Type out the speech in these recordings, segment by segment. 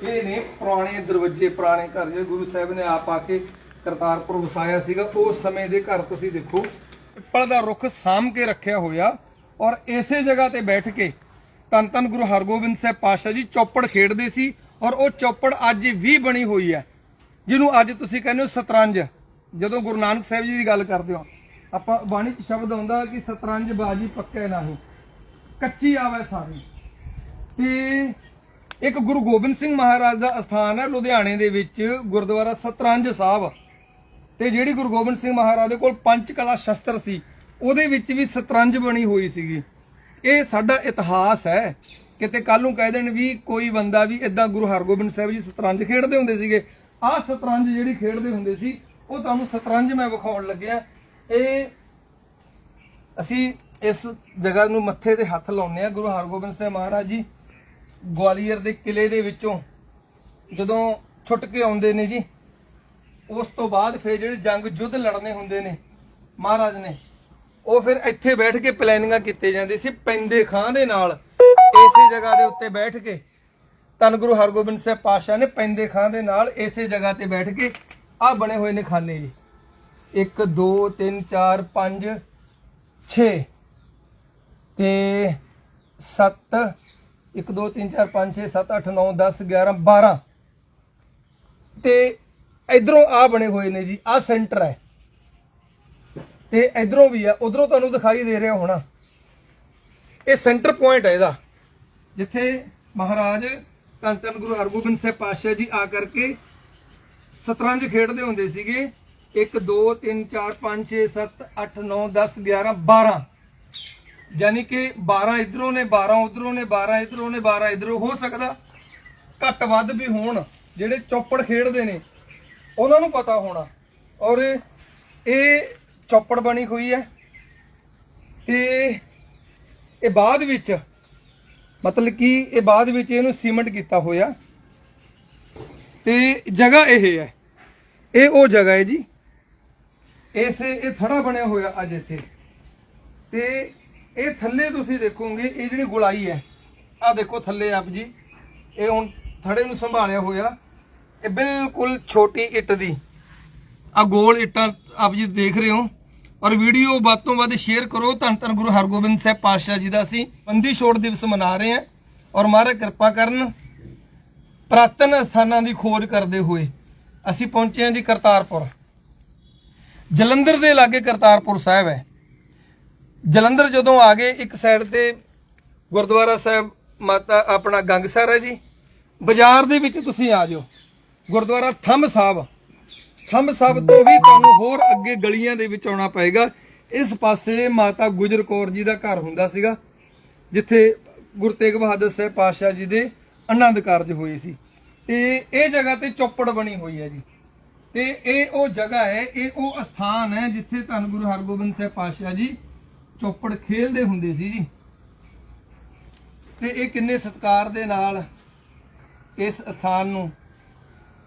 ਇਹ ਨੇ ਪੁਰਾਣੇ ਦਰਵਾਜ਼ੇ, ਪੁਰਾਣੇ ਘਰ ਜਿਹੜੇ ਗੁਰੂ ਸਾਹਿਬ ਨੇ ਆਪ ਆ ਕੇ ਕਰਤਾਰਪੁਰ ਵਸਾਇਆ ਸੀਗਾ, ਉਸ ਸਮੇਂ ਦੇ ਘਰ ਤੁਸੀਂ ਦੇਖੋ ਪਿੱਪਲ ਦਾ ਰੁੱਖ ਸਾਂਭ ਕੇ ਰੱਖਿਆ ਹੋਇਆ ਔਰ ਇਸੇ ਜਗ੍ਹਾ ਤੇ ਬੈਠ ਕੇ ਧੰਨ ਧੰਨ ਗੁਰੂ ਹਰਗੋਬਿੰਦ ਸਾਹਿਬ ਪਾਤਸ਼ਾਹ ਜੀ ਚੌਪੜ ਖੇਡਦੇ ਸੀ ਔਰ ਉਹ ਚੌਪੜ ਅੱਜ ਵੀ ਬਣੀ ਹੋਈ ਹੈ, ਜਿਹਨੂੰ ਅੱਜ ਤੁਸੀਂ ਕਹਿੰਦੇ ਹੋ ਸਤਰੰਜ। ਜਦੋਂ ਗੁਰੂ ਨਾਨਕ ਸਾਹਿਬ ਜੀ ਦੀ ਗੱਲ ਕਰਦੇ ਹੋ, ਆਪਾਂ ਬਾਣੀ ਚ ਸ਼ਬਦ ਆਉਂਦਾ ਕਿ ਸਤਰੰਜ ਬਾਜੀ ਪੱਕੇ ਨਹੀਂ ਕੱਚੀ ਆਵੇ ਸਾਰੀ। ਤੇ ਇੱਕ ਗੁਰੂ ਗੋਬਿੰਦ ਸਿੰਘ ਮਹਾਰਾਜ ਦਾ ਅਸਥਾਨ ਹੈ ਲੁਧਿਆਣੇ ਦੇ ਵਿੱਚ, ਗੁਰਦੁਆਰਾ ਸਤਰੰਜ ਸਾਹਿਬ। ਤੇ ਜਿਹੜੀ ਗੁਰੂ ਗੋਬਿੰਦ ਸਿੰਘ ਮਹਾਰਾਜ ਦੇ ਕੋਲ ਪੰਚ ਕਲਾ ਸ਼ਸਤਰ ਸੀ, ਉਹਦੇ ਵਿੱਚ ਵੀ ਸਤਰੰਜ ਬਣੀ ਹੋਈ ਸੀਗੀ। ਇਹ ਸਾਡਾ ਇਤਿਹਾਸ ਹੈ। ਕਿਤੇ ਕੱਲ ਨੂੰ ਕਹਿ ਦੇਣ ਵੀ ਕੋਈ ਬੰਦਾ ਵੀ ਇਦਾਂ ਗੁਰੂ ਹਰਗੋਬਿੰਦ ਸਾਹਿਬ ਜੀ ਸਤਰੰਜ ਖੇਡਦੇ ਹੁੰਦੇ ਸੀਗੇ। ਆਹ ਸਤਰੰਜ ਜਿਹੜੀ ਖੇਡਦੇ ਹੁੰਦੇ ਸੀ, ਉਹ ਤੁਹਾਨੂੰ ਸਤਰੰਜ ਮੈਂ ਵਿਖਾਉਣ ਲੱਗਿਆ। ਇਹ ਅਸੀਂ ਇਸ ਜਗ੍ਹਾ ਨੂੰ ਮੱਥੇ ਤੇ ਹੱਥ ਲਾਉਂਦੇ ਆ ਗੁਰੂ ਹਰਗੋਬਿੰਦ ਸਾਹਿਬ ਮਹਾਰਾਜ ਜੀ। ਗਵਾਲੀਅਰ ਦੇ ਕਿਲੇ ਦੇ ਵਿੱਚੋਂ ਜਦੋਂ ਛੁੱਟ ਕੇ ਆਉਂਦੇ ਨੇ ਜੀ, ਉਸ ਤੋਂ ਬਾਅਦ ਫਿਰ ਜਿਹੜੇ ਜੰਗ ਯੁੱਧ ਲੜਨੇ ਹੁੰਦੇ ਨੇ ਮਹਾਰਾਜ ਨੇ, ਉਹ ਫਿਰ ਇੱਥੇ ਬੈਠ ਕੇ ਪਲੈਨਿੰਗਾਂ ਕੀਤੇ ਜਾਂਦੇ ਸੀ, ਪੈਂਦੇ ਖਾਂ ਦੇ ਨਾਲ, ਇਸੇ ਜਗ੍ਹਾ ਦੇ ਉੱਤੇ ਬੈਠ ਕੇ। ਧੰਨ ਗੁਰੂ ਹਰਗੋਬਿੰਦ ਸਾਹਿਬ ਪਾਤਸ਼ਾਹ ਨੇ ਪੈਂਦੇ ਖਾਂ ਦੇ ਨਾਲ ਇਸੇ ਜਗ੍ਹਾ ਤੇ ਬੈਠ ਕੇ ਆ ਬਣੇ ਹੋਏ ਨੇ ਖਾਨੇ ਜੀ। 1 2 3 4 5 6 ਤੇ 7 1 2 3 4 5 6 7 8 9 10 11 12 ਤੇ ਇਧਰੋਂ ਆ ਬਣੇ ਹੋਏ ਨੇ ਜੀ ਆ ਸੈਂਟਰ ਹੈ। ਤੇ ਇਧਰੋਂ ਵੀ ਆ, ਉਧਰੋਂ ਤੁਹਾਨੂੰ ਦਿਖਾਈ ਦੇ ਰਿਹਾ ਹੋਣਾ। ਇਹ ਸੈਂਟਰ ਪੁਆਇੰਟ ਹੈ ਇਹਦਾ। ਜਿੱਥੇ ਮਹਾਰਾਜ ਧੰਨ ਧੰਨ ਗੁਰੂ ਹਰਗੋਬਿੰਦ ਸਾਹਿਬ ਪਾਤਸ਼ਾਹ ਜੀ ਆ ਕਰਕੇ ਸਤਰੰਜ ਖੇਡਦੇ ਹੁੰਦੇ ਸੀਗੇ। 1 2 3 4 5 6 7 8 9 10 11 12 ਯਾਨੀ ਕਿ 12 ਇਧਰੋਂ ਨੇ 12 ਉਧਰੋਂ ਨੇ 12 ਇਧਰੋਂ ਨੇ 12 ਇਧਰੋਂ, ਹੋ ਸਕਦਾ ਘੱਟ ਵੱਧ ਵੀ ਹੋਣ, ਜਿਹੜੇ ਚੌਪੜ ਖੇਡਦੇ ਨੇ, ਉਹਨਾਂ ਨੂੰ ਪਤਾ ਹੋਣਾ। ਔਰ ਇਹ ਚੌਪੜ ਬਣੀ ਹੋਈ ਹੈ। ਤੇ ਇਹ ਬਾਅਦ ਵਿੱਚ, ਮਤਲਬ ਕਿ ਇਹ ਬਾਅਦ ਵਿੱਚ ਇਹਨੂੰ ਸੀਮੈਂਟ ਕੀਤਾ ਹੋਇਆ। ਤੇ ਜਗ੍ਹਾ ਇਹ ਹੈ। ਇਹ ਉਹ ਜਗ੍ਹਾ ਹੈ ਜੀ। ਇਸੇ, ਇਹ ਥੜਾ ਬਣਿਆ ਹੋਇਆ ਅੱਜ ਇੱਥੇ। ਤੇ ਇਹ ਥੱਲੇ ਤੁਸੀਂ ਦੇਖੋਗੇ, ਇਹ ਜਿਹੜੀ ਗੁਲਾਈ ਹੈ ਆ ਦੇਖੋ ਥੱਲੇ ਆਪ ਜੀ, ਇਹ ਹੁਣ ਥੜੇ ਨੂੰ ਸੰਭਾਲਿਆ ਹੋਇਆ, ਇਹ ਬਿਲਕੁਲ ਛੋਟੀ ਇੱਟ ਦੀ। ਆ ਗੋਲ ਇੱਟਾਂ ਆਪ ਜੀ ਦੇਖ ਰਹੇ ਹੋ। ਔਰ ਵੀਡੀਓ ਵੱਧ ਤੋਂ ਵੱਧ ਸ਼ੇਅਰ ਕਰੋ। ਧੰਨ ਧੰਨ ਗੁਰੂ ਹਰਗੋਬਿੰਦ ਸਾਹਿਬ ਪਾਤਸ਼ਾਹ ਜੀ ਦਾ ਅਸੀਂ ਬੰਦੀ ਛੋੜ ਦਿਵਸ ਮਨਾ ਰਹੇ ਹਾਂ। ਔਰ ਮਹਾਰਾਜ ਕਿਰਪਾ ਕਰਨ, ਪ੍ਰਾਤਨ ਸਥਾਨਾਂ ਦੀ ਖੋਜ ਕਰਦੇ ਹੋਏ ਅਸੀਂ ਪਹੁੰਚੇ ਹਾਂ ਜੀ ਕਰਤਾਰਪੁਰ। ਜਲੰਧਰ ਦੇ ਲਾਗੇ ਕਰਤਾਰਪੁਰ ਸਾਹਿਬ ਹੈ। ਜਲੰਧਰ ਜਦੋਂ ਆ ਗਏ, ਇੱਕ ਸਾਈਡ ਤੇ ਗੁਰਦੁਆਰਾ ਸਾਹਿਬ ਮਾਤਾ, ਆਪਣਾ ਗੰਗਸਰ ਹੈ ਜੀ। ਬਾਜ਼ਾਰ ਦੇ ਵਿੱਚ ਤੁਸੀਂ ਆ ਜਾਓ। ਗੁਰਦੁਆਰਾ ਥੰਮ ਸਾਹਿਬ। ਥੰਮ ਸਾਹਿਬ ਤੋਂ ਵੀ ਤੁਹਾਨੂੰ ਹੋਰ ਅੱਗੇ ਗਲੀਆਂ ਦੇ ਵਿੱਚ ਆਉਣਾ ਪਏਗਾ। ਇਸ ਪਾਸੇ ਮਾਤਾ ਗੁਜਰ ਕੌਰ ਜੀ ਦਾ ਘਰ ਹੁੰਦਾ ਸੀਗਾ, ਜਿੱਥੇ ਗੁਰੂ ਤੇਗ ਬਹਾਦਰ ਸਾਹਿਬ ਪਾਤਸ਼ਾਹ ਜੀ ਦੇ ਆਨੰਦ ਕਾਰਜ ਹੋਏ ਸੀ। ਤੇ ਇਹ ਜਗ੍ਹਾ ਤੇ ਚੌਪੜ ਬਣੀ ਹੋਈ ਹੈ ਜੀ। ਤੇ ਇਹ ਉਹ ਜਗ੍ਹਾ ਹੈ, ਇਹ ਉਹ ਸਥਾਨ ਹੈ ਜਿੱਥੇ ਧੰਨ ਗੁਰੂ ਹਰਗੋਬਿੰਦ ਸਾਹਿਬ ਪਾਤਸ਼ਾਹ ਜੀ ਚੋਪੜ ਖੇਲਦੇ ਹੁੰਦੇ ਸੀ ਜੀ। ਤੇ ਇਹ ਕਿੰਨੇ ਸਤਿਕਾਰ ਦੇ ਨਾਲ ਇਸ ਸਥਾਨ ਨੂੰ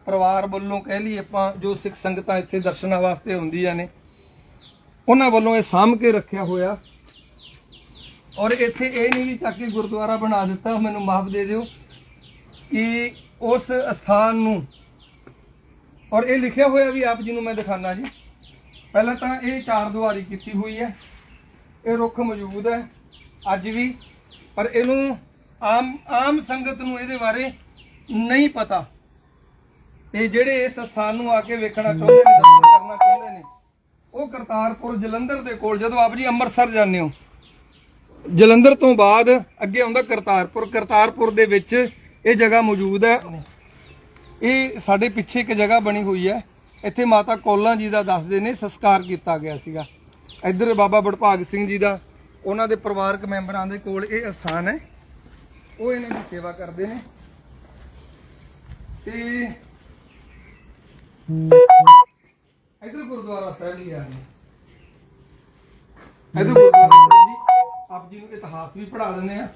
ਪਰਿਵਾਰ ਵੱਲੋਂ ਕਹਿ ਲਈ ਆਪਾਂ, ਜੋ ਸਿੱਖ ਸੰਗਤਾਂ ਇੱਥੇ ਦਰਸ਼ਨਾਂ ਵਾਸਤੇ ਹੁੰਦੀਆਂ ਨੇ, ਉਹਨਾਂ ਵੱਲੋਂ ਇਹ ਸਾਂਭ ਕੇ ਰੱਖਿਆ ਹੋਇਆ। ਔਰ ਇੱਥੇ ਇਹ ਨਹੀਂ ਵੀ ਚੱਕ ਕੇ ਗੁਰਦੁਆਰਾ ਬਣਾ ਦਿੱਤਾ, ਮੈਨੂੰ ਮਾਫ ਦੇ ਦਿਓ, ਕਿ ਉਸ ਸਥਾਨ ਨੂੰ, ਔਰ ਇਹ ਲਿਖਿਆ ਹੋਇਆ ਵੀ ਆਪ ਜੀ ਨੂੰ ਮੈਂ ਦਿਖਾਣਾ ਜੀ। ਪਹਿਲਾਂ ਤਾਂ ਇਹ ਚਾਰ ਦੁਆਰੀ ਕੀਤੀ ਹੋਈ ਹੈ। ਇਹ ਰੁੱਖ ਮੌਜੂਦ ਹੈ, ਅੱਜ ਵੀ, ਪਰ ਇਹਨੂੰ ਆਮ ਆਮ ਸੰਗਤ ਨੂੰ ਇਹਦੇ ਬਾਰੇ ਨਹੀਂ ਪਤਾ। ਤੇ ਜਿਹੜੇ ਇਸ ਸਥਾਨ ਨੂੰ ਆ ਕੇ ਵੇਖਣਾ ਚਾਹੁੰਦੇ ਨੇ, ਦਰਸ਼ਨ ਕਰਨਾ ਚਾਹੁੰਦੇ ਨੇ, ਉਹ ਕਰਤਾਰਪੁਰ ਜਲੰਧਰ ਦੇ ਕੋਲ, ਜਦੋਂ ਆਪ ਜੀ ਅੰਮ੍ਰਿਤਸਰ ਜਾਂਦੇ ਹੋ, ਜਲੰਧਰ ਤੋਂ ਬਾਅਦ ਅੱਗੇ ਆਉਂਦਾ ਕਰਤਾਰਪੁਰ ਕਰਤਾਰਪੁਰ ਦੇ ਵਿੱਚ ਇਹ ਜਗ੍ਹਾ ਮੌਜੂਦ ਹੈ। ਇਹ ਸਾਡੇ ਪਿੱਛੇ ਇੱਕ ਜਗ੍ਹਾ ਬਣੀ ਹੋਈ ਹੈ, ਇੱਥੇ ਮਾਤਾ ਕੋਲਾਂ ਜੀ ਦਾ ਦੱਸਦੇ ਨੇ, ਸੰਸਕਾਰ ਕੀਤਾ ਗਿਆ ਸੀਗਾ। ਇੱਧਰ ਬਾਬਾ ਬੜਭਾਗ ਸਿੰਘ ਜੀ ਦਾ, ਉਹਨਾਂ ਦੇ ਪਰਿਵਾਰਕ ਮੈਂਬਰਾਂ ਦੇ ਕੋਲ ਇਹ ਅਸਥਾਨ ਹੈ। ਉਹ ਇਹਨਾਂ ਦੀ ਸੇਵਾ ਕਰਦੇ ਨੇ। ਤੇ ਇੱਧਰ ਗੁਰਦੁਆਰਾ ਸਾਹਿਬ ਜੀ ਆ ਰਹੇ। ਇੱਧਰ ਗੁਰਦੁਆਰਾ ਸਾਹਿਬ ਜੀ, ਆਪ ਜੀ ਨੂੰ ਇਤਿਹਾਸ ਵੀ ਪੜ੍ਹਾ ਦਿੰਦੇ ਆ।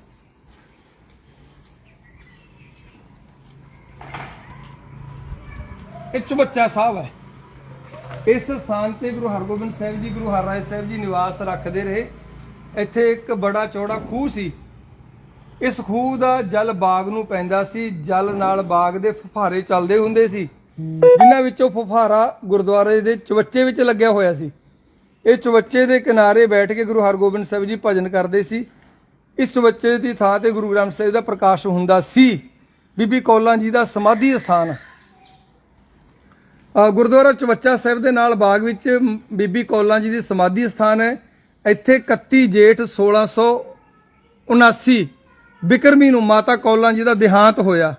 ਇਹ ਚੁਬੱਚਾ ਸਾਹਿਬ ਹੈ। ਇਸ ਸਥਾਨ ਤੇ ਗੁਰੂ ਹਰਗੋਬਿੰਦ ਸਾਹਿਬ ਜੀ, ਗੁਰੂ ਹਰਰਾਏ ਸਾਹਿਬ ਜੀ ਨਿਵਾਸ ਰੱਖਦੇ ਰਹੇ। ਇੱਥੇ ਇੱਕ ਬੜਾ ਚੌੜਾ ਖੂਹ ਸੀ। ਇਸ ਖੂਹ ਦਾ ਜਲ ਬਾਗ ਨੂੰ ਪੈਂਦਾ ਸੀ। ਜਲ ਨਾਲ ਬਾਗ ਦੇ ਫੁਫਾਰੇ ਚੱਲਦੇ ਹੁੰਦੇ ਸੀ। ਜਿਨ੍ਹਾਂ ਵਿੱਚੋਂ ਫੁਫਾਰਾ ਗੁਰਦੁਆਰੇ ਦੇ ਚਵੱਚੇ ਵਿੱਚ ਲੱਗਿਆ ਹੋਇਆ ਸੀ। ਇਹ ਚਵੱਚੇ ਦੇ ਕਿਨਾਰੇ ਬੈਠ ਕੇ ਗੁਰੂ ਹਰਗੋਬਿੰਦ ਸਾਹਿਬ ਜੀ ਭਜਨ ਕਰਦੇ ਸੀ। ਇਸ ਚਵੱਚੇ ਦੀ ਥਾਂ ਤੇ ਗੁਰੂ ਗ੍ਰੰਥ ਸਾਹਿਬ ਦਾ ਪ੍ਰਕਾਸ਼ ਹੁੰਦਾ ਸੀ। ਬੀਬੀ ਕੌਲਾਂ ਜੀ ਦਾ ਸਮਾਧੀ ਸਥਾਨ। ਗੁਰਦੁਆਰਾ ਚਵੱਚਾ ਸਾਹਿਬ ਦੇ ਨਾਲ ਬਾਗ ਵਿੱਚ ਮ, ਬੀਬੀ ਕੌਲਾਂ ਜੀ ਦੀ ਸਮਾਧੀ ਸਥਾਨ ਹੈ। ਇੱਥੇ 31 ਜੇਠ 1679 ਬਿਕਰਮੀ ਨੂੰ ਮਾਤਾ ਕੌਲਾਂ ਜੀ ਦਾ ਦੇਹਾਂਤ ਹੋਇਆ।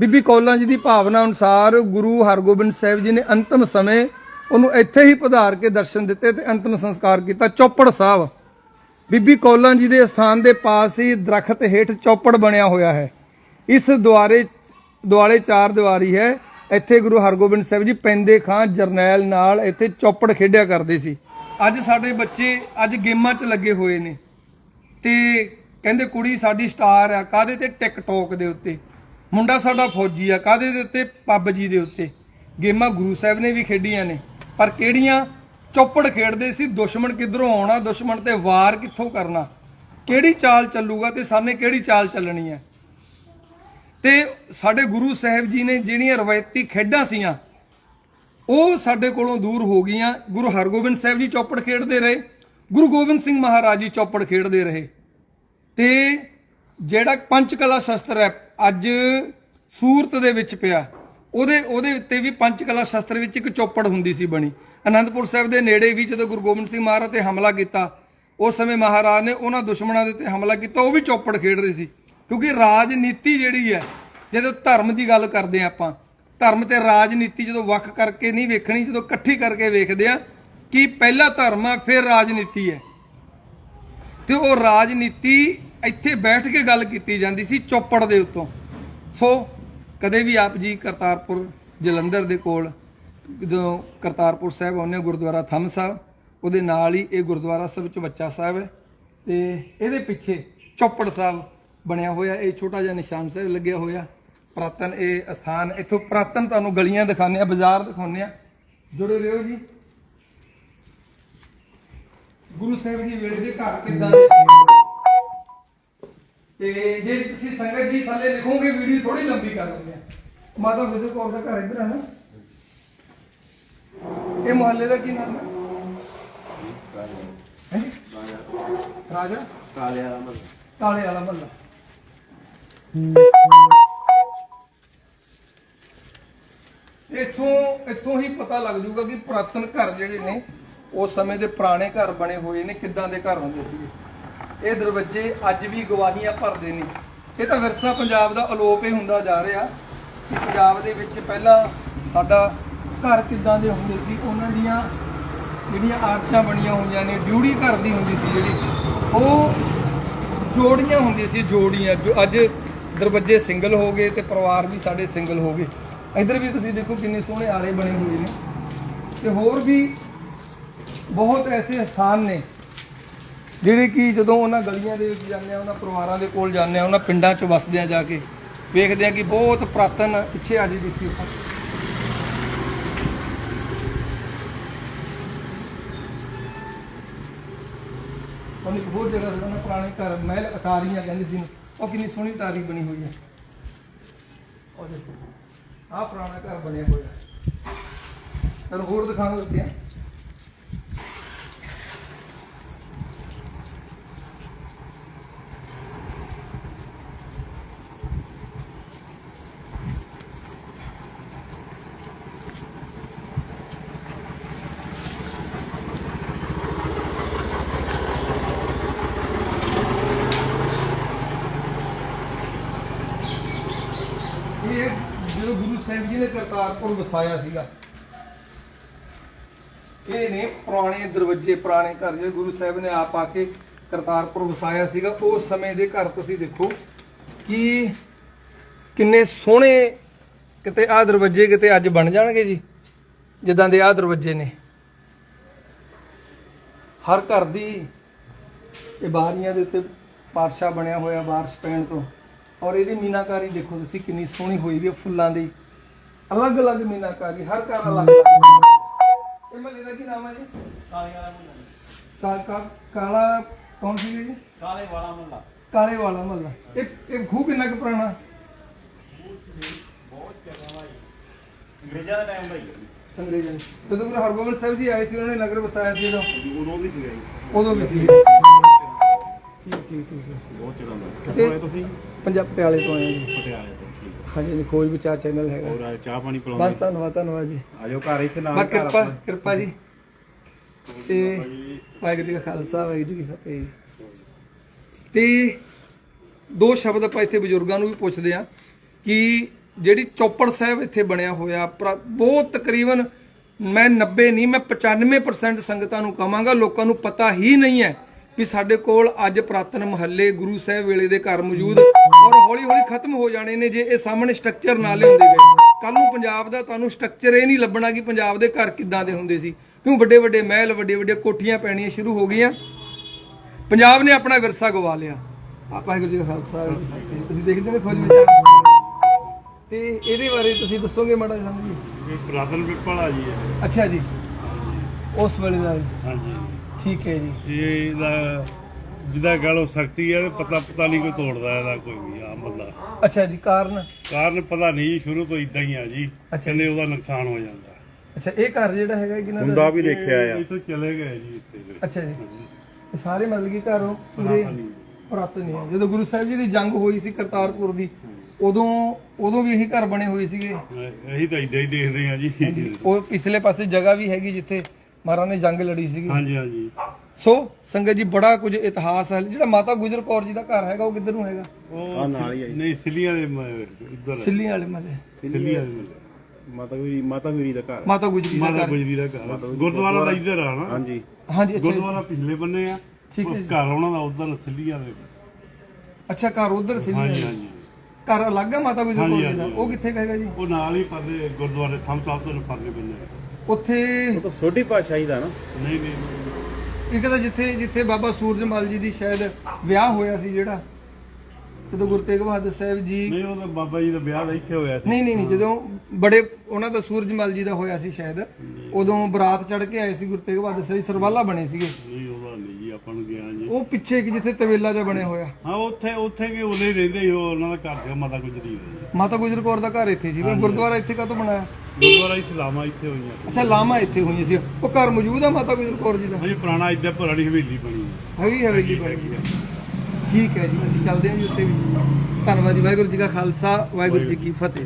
ਬੀਬੀ ਕੌਲਾਂ ਜੀ ਦੀ ਭਾਵਨਾ ਅਨੁਸਾਰ ਗੁਰੂ ਹਰਗੋਬਿੰਦ ਸਾਹਿਬ ਜੀ ਨੇ ਅੰਤਮ ਸਮੇਂ ਉਹਨੂੰ ਇੱਥੇ ਹੀ ਪਧਾਰ ਕੇ ਦਰਸ਼ਨ ਦਿੱਤੇ ਤੇ ਅੰਤਮ ਸੰਸਕਾਰ ਕੀਤਾ ਚੌਪੜ ਸਾਹਿਬ। ਬੀਬੀ ਕੌਲਾਂ ਜੀ ਦੇ ਸਥਾਨ ਦੇ ਪਾਸ ਹੀ ਦਰਖਤ ਹੇਠ ਚੌਪੜ ਬਣਿਆ ਹੋਇਆ ਹੈ। ਇਸ ਦੁਆਰੇ ਦੁਆਲੇ ਚਾਰ ਦੀਵਾਰੀ ਹੈ। ਇੱਥੇ ਗੁਰੂ ਹਰਗੋਬਿੰਦ ਸਾਹਿਬ ਜੀ ਪੈਂਦੇ ਖਾਂ ਜਰਨੈਲ ਨਾਲ ਇੱਥੇ ਚੌਪੜ ਖੇਡਿਆ ਕਰਦੇ ਸੀ। ਅੱਜ ਸਾਡੇ ਬੱਚੇ ਅੱਜ ਗੇਮਾਂ 'ਚ ਲੱਗੇ ਹੋਏ ਨੇ। ਤੇ ਕਹਿੰਦੇ, ਕੁੜੀ ਸਾਡੀ ਸਟਾਰ ਆ ਕਾਦੇ ਤੇ ਟਿਕਟੌਕ ਦੇ ਉੱਤੇ? ਮੁੰਡਾ ਸਾਡਾ ਫੌਜੀ ਆ ਕਾਦੇ ਦੇ ਉੱਤੇ? ਪੱਬਜੀ ਦੇ ਉੱਤੇ। ਗੇਮਾਂ ਗੁਰੂ ਸਾਹਿਬ ਨੇ ਵੀ ਖੇਡੀਆਂ ਨੇ। ਪਰ ਕਿਹੜੀਆਂ? ਚੌਪੜ ਖੇਡਦੇ ਸੀ, ਦੁਸ਼ਮਣ ਕਿੱਧਰੋਂ ਆਉਣਾ, ਦੁਸ਼ਮਣ ਤੇ ਵਾਰ ਕਿੱਥੋਂ ਕਰਨਾ? ਕਿਹੜੀ ਚਾਲ ਚੱਲੂਗਾ ਤੇ ਸਾਹਮਣੇ ਕਿਹੜੀ ਚਾਲ ਚੱਲਣੀ ਹੈ ਤੇ ਸਾਡੇ ਗੁਰੂ ਸਾਹਿਬ ਜੀ ਨੇ ਜਿਹੜੀਆਂ ਰਵਾਇਤੀ ਖੇਡਾਂ ਸੀਆਂ, ਉਹ ਸਾਡੇ ਕੋਲੋਂ ਦੂਰ ਹੋ ਗਈਆਂ। ਗੁਰੂ ਹਰਗੋਬਿੰਦ ਸਾਹਿਬ ਜੀ ਚੌਪੜ ਖੇਡਦੇ ਰਹੇ, ਗੁਰੂ ਗੋਬਿੰਦ ਸਿੰਘ ਮਹਾਰਾਜ ਜੀ ਚੌਪੜ ਖੇਡਦੇ ਰਹੇ। ਤੇ ਜਿਹੜਾ ਪੰਚਕਲਾ ਸ਼ਸਤਰ ਹੈ, ਅੱਜ ਸੂਰਤ ਦੇ ਵਿੱਚ ਪਿਆ, ਉਹਦੇ ਉਹਦੇ ਉੱਤੇ ਵੀ ਪੰਚਕਲਾ ਸ਼ਸਤਰ ਵਿੱਚ ਇੱਕ ਚੌਪੜ ਹੁੰਦੀ ਸੀ ਬਣੀ। ਅਨੰਦਪੁਰ ਸਾਹਿਬ ਦੇ ਨੇੜੇ ਵੀ ਜਦੋਂ ਗੁਰੂ ਗੋਬਿੰਦ ਸਿੰਘ ਮਹਾਰਾਜ ਤੇ ਹਮਲਾ ਕੀਤਾ, ਉਸ ਸਮੇਂ ਮਹਾਰਾਜ ਨੇ ਉਹਨਾਂ ਦੁਸ਼ਮਣਾਂ ਦੇ ਉੱਤੇ ਹਮਲਾ ਕੀਤਾ, ਉਹ ਵੀ ਚੌਪੜ ਖੇਡ ਰਹੇ ਸੀ। ਕਿਉਂਕਿ ਰਾਜਨੀਤੀ ਜਿਹੜੀ ਹੈ, ਜਦੋਂ ਧਰਮ ਦੀ ਗੱਲ ਕਰਦੇ ਆ ਆਪਾਂ, ਧਰਮ ਤੇ ਰਾਜਨੀਤੀ ਜਦੋਂ ਵੱਖ ਕਰਕੇ ਨਹੀਂ ਵੇਖਣੀ, ਜਦੋਂ ਇਕੱਠੀ ਕਰਕੇ ਵੇਖਦੇ ਆ ਕਿ ਪਹਿਲਾ ਧਰਮ ਆ, ਫਿਰ ਰਾਜਨੀਤੀ ਹੈ। ਤੇ ਉਹ ਰਾਜਨੀਤੀ ਇੱਥੇ ਬੈਠ ਕੇ ਗੱਲ ਕੀਤੀ ਜਾਂਦੀ ਸੀ ਚੌਪੜ ਦੇ ਉੱਤੋਂ। ਸੋ ਕਦੇ ਵੀ ਆਪ ਜੀ ਕਰਤਾਰਪੁਰ ਜਲੰਧਰ ਦੇ ਕੋਲ, ਜਦੋਂ ਕਰਤਾਰਪੁਰ ਸਾਹਿਬ ਆਉਂਦੇ ਗੁਰਦੁਆਰਾ ਥੰਮ ਸਾਹਿਬ, ਉਹਦੇ ਨਾਲ ਹੀ ਇਹ ਗੁਰਦੁਆਰਾ ਸਾਹਿਬ ਚ ਬੱਚਾ ਸਾਹਿਬ ਹੈ, ਤੇ ਇਹਦੇ ਪਿੱਛੇ ਚੌਪੜ ਸਾਹਿਬ ਬਣਿਆ ਹੋਇਆ ਇਹ ਛੋਟਾ ਜਿਹਾ ਨਿਸ਼ਾਨ ਸਾਹਿਬ ਲੱਗਿਆ ਹੋਇਆ। ਪ੍ਰਾਤਨ ਇਹ ਸਥਾਨ ਇੱਥੋਂ ਪ੍ਰਾਤਨ ਤੁਹਾਨੂੰ ਗਲੀਆਂ ਦਿਖਾਉਂਦੇ ਆ ਬਾਜ਼ਾਰ ਦਿਖਾਉਂਦੇ ਆ ਜੁੜੇ ਰਹੋ ਜੀ। ਗੁਰੂ ਸਾਹਿਬ ਜੀ ਵੇਲੇ ਦੇ ਘਰ ਕਿੱਦਾਂ ਦੇ? ਤੇ ਜੇ ਤੁਸੀਂ ਸੰਗਤ ਜੀ ਥੱਲੇ ਲਿਖੋਗੇ ਵੀਡੀਓ ਥੋੜੀ ਲੰਬੀ ਕਰ ਲੈਂਦੇ ਆ ਮਾਤਾ ਵਿਜੇ ਕੌਰ ਦਾ ਘਰ ਇੱਧਰ ਹੈ ਨਾ। ਇਹ ਮੁਹੱਲੇ ਦਾ ਕੀ ਨਾਮ ਹੈ? ਹੈਂ? ਜੀ? ਰਾਜਾ? ਕਾਲੇ ਵਾਲਾ ਮੱਲ ਕਾਲੇ ਵਾਲਾ ਮਹੱਲਾ। ਇੱਥੋਂ ਇੱਥੋਂ ਹੀ ਪਤਾ ਲੱਗ ਜੂਗਾ ਕਿ ਪੁਰਾਤਨ ਘਰ ਜਿਹੜੇ ਨੇ, ਉਸ ਸਮੇਂ ਦੇ ਪੁਰਾਣੇ ਘਰ ਬਣੇ ਹੋਏ ਨੇ, ਕਿੱਦਾਂ ਦੇ ਘਰ ਹੁੰਦੇ ਸੀਗੇ। ਇਹ ਦਰਵਾਜ਼ੇ ਅੱਜ ਵੀ ਗਵਾਹੀਆਂ ਭਰਦੇ ਨੇ। ਇਹ ਤਾਂ ਵਿਰਸਾ ਪੰਜਾਬ ਦਾ ਅਲੋਪ ਹੀ ਹੁੰਦਾ ਜਾ ਰਿਹਾ ਕਿ ਪੰਜਾਬ ਦੇ ਵਿੱਚ ਪਹਿਲਾਂ ਸਾਡਾ ਘਰ ਕਿੱਦਾਂ ਦੇ ਹੁੰਦੇ ਸੀ, ਉਹਨਾਂ ਦੀਆਂ ਜਿਹੜੀਆਂ ਆਰਚਾਂ ਬਣੀਆਂ ਹੋਈਆਂ ਨੇ, ਡਿਊੜੀ ਘਰ ਦੀ ਹੁੰਦੀ ਸੀ ਜਿਹੜੀ, ਉਹ ਜੋੜੀਆਂ ਹੁੰਦੀਆਂ ਸੀ, ਜੋੜੀਆਂ, ਜੋ ਅੱਜ ਦਰਵਾਜ਼ੇ ਸਿੰਗਲ ਹੋ ਗਏ ਤੇ ਪਰਿਵਾਰ ਵੀ ਸਾਡੇ ਸਿੰਗਲ ਹੋ ਗਏ। ਇੱਧਰ ਵੀ ਤੁਸੀਂ ਦੇਖੋ ਕਿੰਨੇ ਸੋਹਣੇ ਆਲੇ ਬਣੇ ਹੋਏ ਨੇ। ਤੇ ਹੋਰ ਵੀ ਬਹੁਤ ਐਸੇ ਸਥਾਨ ਨੇ, ਜਿਹੜੇ ਕਿ ਜਦੋਂ ਉਹਨਾਂ ਗਲੀਆਂ ਦੇ ਵਿੱਚ ਜਾਂਦੇ ਆ ਉਹਨਾਂ ਪਰਿਵਾਰਾਂ ਦੇ ਕੋਲ ਜਾਂਦੇ ਆ ਉਹਨਾਂ ਪਿੰਡਾਂ 'ਚ ਵਸਦੇ ਆ ਜਾ ਕੇ, ਵੇਖਦੇ ਆ ਕਿ ਬਹੁਤ ਪ੍ਰਾਤਨ ਪਿੱਛੇ ਆ ਜੀ ਦੇਖੀ ਆਪਾਂ। ਉਹਨੇ ਇੱਕ ਹੋਰ ਜਗ੍ਹਾ ਸੀ ਪੁਰਾਣੇ ਘਰ ਮਹਿਲ ਅਟਾਰੀਆਂ ਕਹਿੰਦੇ ਸੀ ਉਹ ਕਿੰਨੀ ਸੋਹਣੀ ਟਾਰੀ ਬਣੀ ਹੋਈ ਹੈ। ਉਹ ਦੇਖੋ, ਆਹ ਪੁਰਾਣਾ ਘਰ ਬਣਿਆ ਹੋਇਆ। ਚਲੋ ਹੋਰ ਦਿਖਾਉਣ ਲੱਗੇ ਆ ਇਹ ਜਦੋਂ ਗੁਰੂ ਸਾਹਿਬ ਜੀ ਨੇ ਕਰਤਾਰਪੁਰ ਵਸਾਇਆ ਸੀਗਾ। ਇਹ ਨੇ ਪੁਰਾਣੇ ਦਰਵਾਜ਼ੇ, ਪੁਰਾਣੇ ਘਰ ਜਿਹੜੇ ਗੁਰੂ ਸਾਹਿਬ ਨੇ ਆਪ ਆ ਕੇ ਕਰਤਾਰਪੁਰ ਵਸਾਇਆ ਸੀਗਾ। ਉਸ ਸਮੇਂ ਦੇ ਘਰ ਤੁਸੀਂ ਦੇਖੋ ਕਿ ਕਿੰਨੇ ਸੋਹਣੇ ਕਿਤੇ ਆਹ ਦਰਵਾਜ਼ੇ ਕਿਤੇ ਅੱਜ ਬਣ ਜਾਣਗੇ ਜੀ, ਜਿੱਦਾਂ ਦੇ ਆਹ ਦਰਵਾਜ਼ੇ ਨੇ। ਹਰ ਘਰ ਦੀ ਇਹ ਬਾਰੀਆਂ ਦੇ ਉੱਤੇ ਪਾਰਸ਼ਾ ਬਣਿਆ ਹੋਇਆ ਬਾਰਸ਼ ਪੈਣ ਤੋਂ। ਔਰ ਇਹਦੀ ਮੀਨਾਕਾਰੀ ਦੇਖੋ ਤੁਸੀਂ ਕਿੰਨੀ ਸੋਹਣੀ ਹੋਈ ਵੀ ਫੁੱਲਾਂ ਦੀ। ਅਲੱਗ-ਅਲੱਗ ਮੀਨਾਕਾਰੀ ਹਰ ਘਰ ਅਲੱਗ ਇਹ ਮਹੱਲੇ ਦਾ ਕੀ ਨਾਮ ਹੈ ਜੀ? ਕਾਲੇ ਵਾਲਾ ਮੱਲ ਕਾ- ਕਾ- ਕਾਲਾ ਕੌਣ ਸੀ ਜੀ? ਕਾਲੇ ਵਾਲਾ ਮੱਲਾ ਕਾਲੇ ਵਾਲਾ ਮਹੱਲਾ। ਇਹ ਇਹ ਖੂਹ ਕਿੰਨਾ ਕੁ ਪੁਰਾਣਾ? ਅੰਗਰੇਜ਼ਾਂ ਦਾ ਟਾਈਮ ਦਾ ਹੀ ਹੈ ਅੰਗਰੇਜ਼ਾਂ ਨੇ ਜਦੋਂ ਗੁਰੂ ਹਰਗੋਬਿੰਦ ਸਾਹਿਬ ਜੀ ਆਏ ਸੀ ਉਹਨਾਂ ਨੇ ਨਗਰ ਵਸਾਇਆ ਸੀ ਉਦੋਂ? ਉਦੋਂ ਵੀ ਸੀਗਾ ਜੀ। ਉਦੋਂ ਵੀ ਸੀ ਠੀਕ ਠੀਕ ਠੀਕ ਬਹੁਤ ਦਾ ਤੇ- ਕਿੱਥੋਂ ਆਏ ਤੁਸੀਂ? ਪੰਜਾਬ ਪਟਿਆਲੇ ਤੋਂ ਆਏ ਜੀ। ਪਟਿਆਲੇ ਤੋਂ। ਹਾਂਜੀ ਜੀ ਖੋਜ ਵਿਚਾਰ ਚੈਨਲ ਹੈਗਾ। ਹੋਰ ਆ ਚਾਹ ਪਾਣੀ ਬਸ ਪਿਲਾਉਂਦੇ ਧੰਨਵਾਦ ਧੰਨਵਾਦ ਜੀ। ਆਜੋ ਘਰ ਇੱਥੇ ਨਾਲ ਬਸ ਘਰ ਕਿਰਪਾ ਆਪਣਾ। ਕਿਰਪਾ ਜੀ। ਤੇ ਵਾਹਿਗੁਰੂ ਜੀ ਕਾ ਖਾਲਸਾ ਵਾਹਿਗੁਰੂ ਜੀ ਕੀ ਫਤਿਹ ਜੀ। ਤੇ ਦੋ ਸ਼ਬਦ ਆਪਾਂ ਇੱਥੇ ਬਜ਼ੁਰਗਾਂ ਨੂੰ ਵੀ ਪੁੱਛਦੇ ਆ ਕਿ ਜਿਹੜੀ ਚੌਪੜ ਸਾਹਿਬ ਇੱਥੇ ਬਣਿਆ ਹੋਇਆ ਪ੍ਰ- ਬਹੁਤ ਤਕਰੀਬਨ ਮੈਂ 90 ਨਹੀਂ ਮੈਂ 95% ਸੰਗਤਾਂ ਨੂੰ ਕਹਾਂਗਾ ਲੋਕਾਂ ਨੂੰ ਪਤਾ ਹੀ ਨਹੀਂ ਹੈ ਕਿ ਸਾਡੇ ਕੋਲ ਅੱਜ ਪ੍ਰਾਤਨ ਮਹੱਲੇ ਗੁਰੂ ਸਾਹਿਬ ਵੇਲੇ ਦੇ ਘਰ ਮੌਜੂਦ ਔਰ ਹੌਲੀ ਹੌਲੀ ਖਤਮ ਹੋ ਜਾਣੇ ਨੇ ਜੇ ਇਹ ਸਾਹਮਣੇ ਸਟਰਕਚਰ ਨਾ ਲਿਆਉਂਦੇ ਗਏ ਕੱਲ ਨੂੰ ਪੰਜਾਬ ਦਾ ਤੁਹਾਨੂੰ ਸਟਰਕਚਰ ਇਹ ਨਹੀਂ ਲੱਭਣਾ ਕਿ ਪੰਜਾਬ ਦੇ ਘਰ ਕਿੱਦਾਂ ਦੇ ਹੁੰਦੇ ਸੀ। ਕਿਉਂ ਵੱਡੇ ਵੱਡੇ ਮਹਿਲ ਵੱਡੇ ਵੱਡੇ ਕੋਠੀਆਂ ਪੈਣੀਆਂ ਸ਼ੁਰੂ ਹੋ ਗਈਆਂ। ਪੰਜਾਬ ਨੇ ਆਪਣਾ ਵਿਰਸਾ ਗਵਾ ਲਿਆ। ਆਪਾਂ ਵਾਹਿਗੁਰੂ ਜੀ ਕਾ ਖਾਲਸਾ। ਤੁਸੀਂ ਦੇਖਦੇ ਨੇ ਖੋਜ ਵਿਚਾਰ। ਤੇ ਇਹਦੇ ਬਾਰੇ ਤੁਸੀਂ ਦੱਸੋਗੇ ਮਾੜਾ ਸਾਨੂੰ ਜੀ? ਇਹ ਪੁਰਾਤਨ ਪਿੱਪਲ ਆ ਜੀ ਇਹ। ਅੱਛਾ ਜੀ। ਉਸ ਵੇਲੇ ਦਾ। ਹਾਂਜੀ। ਠੀਕ ਹੈ ਜੀ। ਇਹ ਇਹਦਾ ਜਿਹਦਾ ਗੱਲ ਉਹ ਸ਼ਕਤੀ ਹੈ ਪਤਾ ਪਤਾ ਨਹੀਂ ਕੋਈ ਤੋੜਦਾ ਇਹਦਾ ਕੋਈ ਵੀ ਆਮ ਬੰਦਾ। ਅੱਛਾ ਜੀ ਕਾਰਨ? ਕਾਰਨ ਪਤਾ ਨਹੀਂ ਜੀ, ਸ਼ੁਰੂ ਤੋਂ ਇਦਾਂ ਹੀ ਆ ਜੀ। ਅੱਛਾ। ਕਹਿੰਦੇ ਉਹਦਾ ਨੁਕਸਾਨ ਹੋ ਜਾਂਦਾ। ਅੱਛਾ ਇਹ ਘਰ ਜਿਹੜਾ ਹੈਗਾ ਕਿਹਨਾਂ ਦਾ? ਵੀ ਦੇਖਿਆ ਆ। ਇੱਥੋਂ ਚਲੇ ਗਏ ਜੀ ਇੱਥੇ ਅੱਛਾ ਜੀ। ਇਹ ਸਾਰੇ ਮਤਲਬ ਕਿ ਘਰੋਂ ਪੂਰੇ ਪ੍ਰਾਪਤ ਨਹੀਂ ਹੈ ਜਦੋਂ ਗੁਰੂ ਸਾਹਿਬ ਜੀ ਦੀ ਜੰਗ ਹੋਈ ਸੀ ਕਰਤਾਰਪੁਰ ਦੀ ਉਦੋਂ ਉਦੋਂ ਵੀ ਇਹੀ ਘਰ ਬਣੇ ਹੋਏ ਸੀਗੇ। ਇਹੀ ਤਾਂ ਇਦਾਂ ਹੀ ਦੇਖਦੇ ਆ ਜੀ। ਉਹ ਪਿਛਲੇ ਪਾਸੇ ਜਗ੍ਹਾ ਵੀ ਹੈਗੀ ਜਿੱਥੇ ਮਹਾਰਾਜ ਨੇ ਜੰਗ ਲੜੀ ਸੀਗੀ। ਹਾਂਜੀ ਹਾਂਜੀ। ਸੋ ਸੰਗਤ ਜੀ ਬੜਾ ਕੁਝ ਇਤਿਹਾਸ ਹੈ। ਜਿਹੜਾ ਮਾਤਾ ਗੁਜਰ ਕੌਰ ਜੀ ਦਾ ਘਰ ਹੈਗਾ ਉਹ ਕਿੱਧਰ ਨੂੰ ਹੈਗਾ? ਉਹ ਨਾਲ ਹੀ ਨਹੀਂ ਸਿੱਲੀਆਂ ਦੇ ਇੱਧਰ ਸਿੱਲੀਆਂ ਵਾਲੇ ਮਹੱਲੇ। ਸਿੱਲੀਆਂ ਦੇ ਮਾਤਾ ਗੁਜਰੀ ਮਾਤਾ ਗੁਜਰੀ ਦਾ ਘਰ। ਮਾਤਾ ਗੁਜਰੀ ਦਾ ਮਾਤਾ ਘਰ। ਗੁਜਰੀ ਦਾ ਘਰ। ਗੁਰਦੁਆਰਾ ਦਾ ਇੱਧਰ ਆ ਨਾ। ਹਾਂਜੀ। ਹਾਂਜੀ। ਗੁਰਦੁਆਰਾ ਪਿਛਲੇ ਬੰਨੇ ਆ। ਠੀਕ ਹੈ। ਘਰ ਉਹਨਾਂ ਦਾ ਉਧਰ ਸਿੱਲੀਆਂ ਦੇ। ਅੱਛਾ ਘਰ ਉਧਰ ਸਿੱਲੀਆਂ ਹਾਂਜੀ ਵਾਲੇ। ਹਾਂਜੀ। ਘਰ ਅਲੱਗ ਹੈ ਮਾਤਾ ਗੁਜਰ ਜੀ ਦਾ। ਉਹ ਕਿੱਥੇ ਕੁ ਹੈਗਾ ਜੀ? ਉਹ ਨਾਲ ਹੀ ਪਰਲੇ ਗੁਰਦੁਆਰੇ ਥੰਮ ਸਾਹਿਬ ਤੋਂ ਪਰਲੇ ਬੰਨੇ ਉੱਥੇ ਤਾਂ ਛੋਟੀ ਪਾਸ਼ਾਹੀ ਦਾ ਨਾ। ਨਹੀਂ ਨਹੀਂ ਇੱਕ ਤਾਂ ਜਿੱਥੇ ਜਿੱਥੇ ਬਾਬਾ ਸੂਰਜਮਲ ਜੀ ਦੀ ਸ਼ਾਇਦ ਵਿਆਹ ਹੋਇਆ ਸੀ ਜਿਹੜਾ ਜਦੋਂ ਗੁਰੂ ਤੇਗ ਬਹਾਦਰ ਸਾਹਿਬ ਜੀ ਨਹੀਂ ਉਹ ਤਾਂ ਬਾਬਾ ਜੀ ਦਾ ਵਿਆਹ ਤਾਂ ਇੱਥੇ ਹੋਇਆ ਸੀ। ਨਹੀਂ ਨਹੀਂ ਨਹੀਂ ਜਦੋਂ ਬੜੇ ਉਹਨਾਂ ਦਾ ਸੂਰਜਮਲ ਜੀ ਦਾ ਹੋਇਆ ਸੀ ਸ਼ਾਇਦ ਉਦੋਂ ਬਰਾਤ ਚੜ ਕੇ ਆਏ ਸੀ ਗੁਰੂ ਤੇਗ ਬਹਾਦਰ ਸਾਹਿਬ ਸਰਵਾਲਾ ਬਣੇ ਸੀਗੇ। ਨਹੀਂ ਉਹਦਾ ਨਹੀਂ ਜੀ। ਆਪਾਂ ਨੂੰ ਗਿਆ ਜੀ। ਉਹ ਪਿੱਛੇ ਕਿ ਜਿੱਥੇ ਤਵੇਲਾ ਜਿਹਾ ਬਣਿਆ ਹੋਇਆ। ਹਾਂ ਉੱਥੇ ਉੱਥੇ ਕੇ ਉਹਨੇ ਰਹਿੰਦੇ ਸੀ ਉਹ ਉਹਨਾਂ ਦਾ ਘਰ ਸੀ ਮਾਤਾ ਗੁਜਰੀ ਦਾ। ਮਾਤਾ ਗੁਜਰ ਕੌਰ ਦਾ ਘਰ ਇੱਥੇ ਸੀ। ਗੁਰਦੁਆਰਾ ਇੱਥੇ ਕਾਹਤੋਂ ਬਣਾਇਆ? ਗੁਰਦੁਆਰਾ ਇਸਲਾਮਾ ਇੱਥੇ ਹੋਈਆਂ। ਅੱਛਾ ਲਾਮਾ ਇੱਥੇ ਹੋਈਆਂ ਸੀ। ਉਹ ਘਰ ਮੌਜੂਦ ਆ ਮਾਤਾ ਗੁਜਰ ਕੌਰ ਜੀ ਦਾ? ਹਾਂਜੀ ਪੁਰਾਣਾ ਇੱਧਰ ਪੁਰਾਣੀ ਹਵੇਲੀ ਬਣੀ ਹੈ ਹੈਗੀ ਹਵੇਲੀ ਬਣੀ ਹੈ। ਠੀਕ ਹੈ ਜੀ ਅਸੀਂ ਚੱਲਦੇ ਹਾਂ ਜੀ ਉੱਥੇ ਵੀ। ਧੰਨਵਾਦ ਜੀ ਵਾਹਿਗੁਰੂ ਜੀ ਕਾ ਖਾਲਸਾ ਵਾਹਿਗੁਰੂ ਜੀ ਕੀ ਫਤਿਹ।